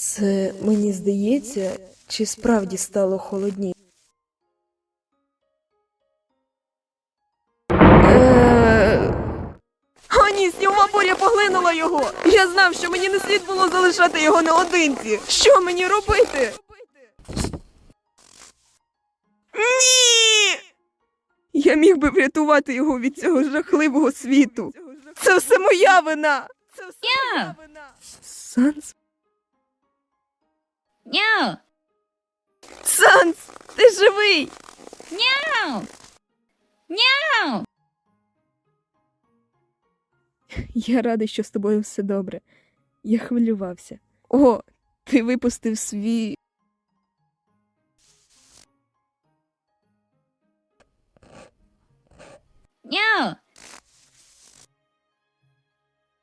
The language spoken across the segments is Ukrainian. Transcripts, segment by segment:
Це мені здається, чи справді стало холодніше? Е, О, ні, снігова буря поглинула його. Я знав, що мені не слід було залишати його наодинці. Що мені робити? Ні! Я міг би врятувати його від цього жахливого світу. Це все моя вина. Це все моя вина. Санс? Няу! Санс, ти живий! Няу! Няу! Я радий, що з тобою все добре. Я хвилювався. О, ти випустив свій. Няу!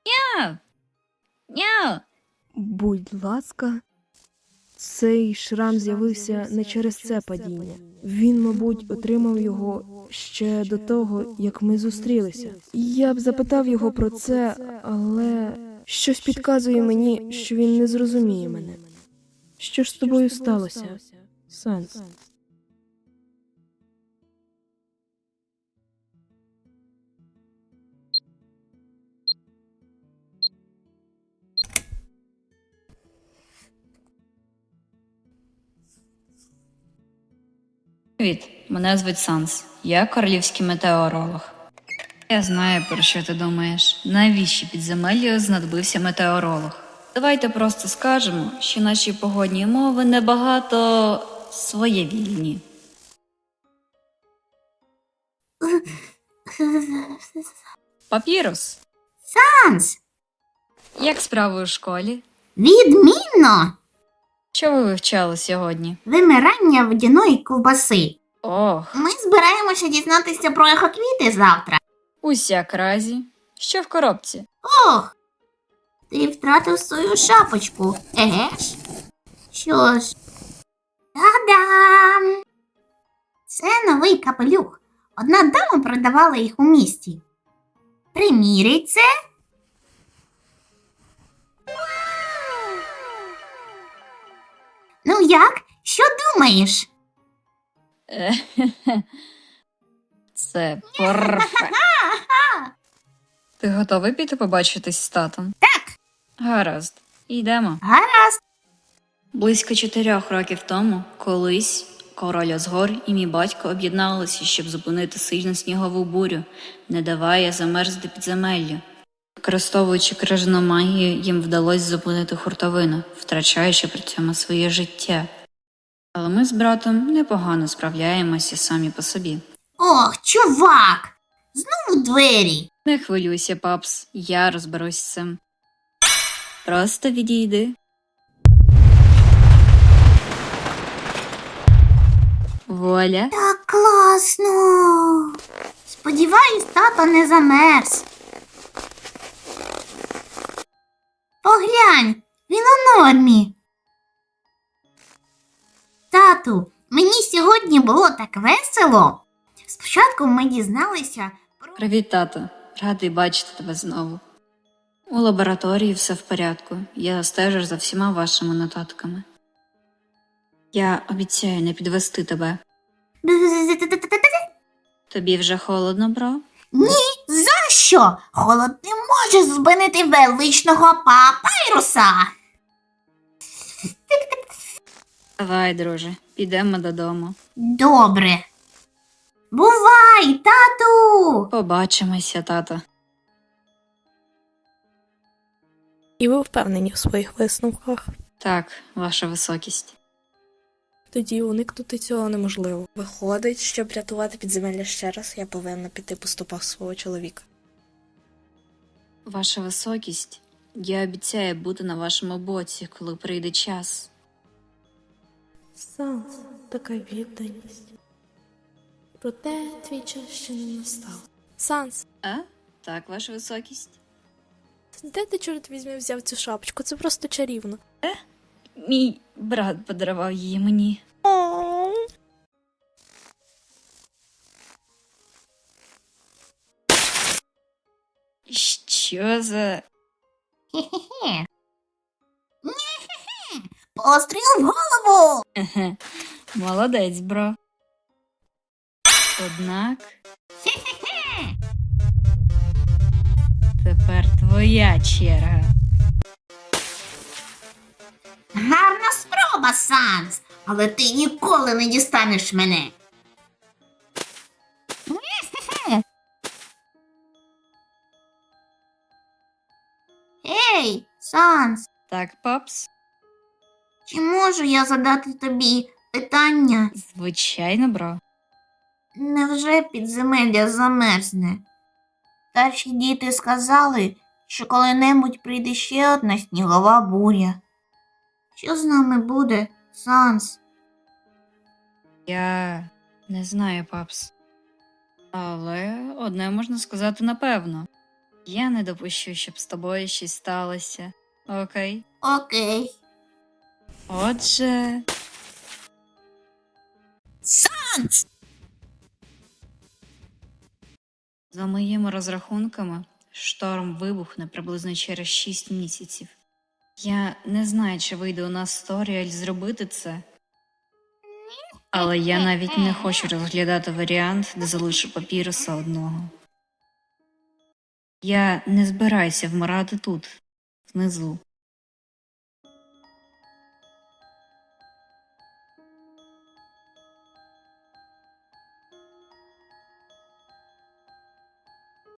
Няу! Няу! Будь ласка. Цей шрам з'явився не через це падіння. Він, мабуть, отримав його ще до того, як ми зустрілися. Я б запитав його про це, але щось підказує мені, що він не зрозуміє мене. Що ж з тобою сталося? Санс. Привіт, мене звуть Санс. Я королівський метеоролог. Я знаю, про що ти думаєш. Навіщо підземеллю знадобився метеоролог? Давайте просто скажемо, що наші погодні умови небагато своєвільні. Папірус, Санс, як справи у школі? відмінно Що ви вивчали сьогодні? вимирання водяної ковбаси. Ох, Ми збираємося дізнатися про ехоквіти завтра. усяк разі. Що в коробці? Ох, ти втратив свою шапочку, еге ж? Що ж? Та-дам! Це новий капелюх. Одна дама продавала їх у місті. Приміряй це. Ну як? Що думаєш? Це перфект. Ти готовий піти побачитись з татом? Так. Гаразд, йдемо. Гаразд. Близько чотирьох років тому, колись король Озгор і мій батько об'єдналися, щоб зупинити сильну снігову бурю, не даває замерзти підземеллю. Використовуючи крижану магію, їм вдалося зупинити хуртовину, втрачаючи при цьому своє життя. Але ми з братом непогано справляємося самі по собі. Ох, чувак! Знову двері. Не хвилюйся, папс, я розберусь з цим. Просто відійди. Воля. Так класно. Сподіваюсь, тато не замерз. Поглянь, він у нормі. Тату, мені сьогодні було так весело. Спочатку ми дізналися про. Привіт, тато. Радий бачити тебе знову. У лабораторії все в порядку. Я стежу за всіма вашими нотатками. Я обіцяю не підвести тебе. Тобі вже холодно, бро? Ні, що? Холод не може зупинити величного папайруса. Давай, друже, підемо додому. Добре. Бувай, тату. Побачимося, тато. І ви впевнені у своїх висновках. Так, ваша високість. Тоді уникнути цього неможливо. Виходить, щоб рятувати підземелля ще раз, я повинна піти по стопах свого чоловіка. Ваша високість, я обіцяю бути на вашому боці, коли прийде час. Санс, така відданість. Проте твій час ще не настав. Санс, А? Так, ваша високість. де ти чорт візьме взяв цю шапочку? Це просто чарівно. Мій брат подарував її мені. Що за. Хе-хе-хе. Постріл в голову! Молодець, бро. Однак. Тепер твоя черга. Гарна спроба, Санс, але ти ніколи не дістанеш мене. Санс, Так, папс? чи можу я задати тобі питання? Звичайно, бро. Невже підземелля замерзне? Старші діти сказали, що коли-небудь прийде ще одна снігова буря. Що з нами буде, Санс? Я не знаю, папс. Але одне можна сказати напевно. Я не допущу, щоб з тобою щось сталося. Окей? Окей. Отже, Санс! за моїми розрахунками, шторм вибухне приблизно через 6 місяців. Я не знаю, чи вийде у нас з Торіаль зробити це. Але я навіть не хочу розглядати варіант, де залишу папіруса одного. Я не збираюся вмирати тут, внизу.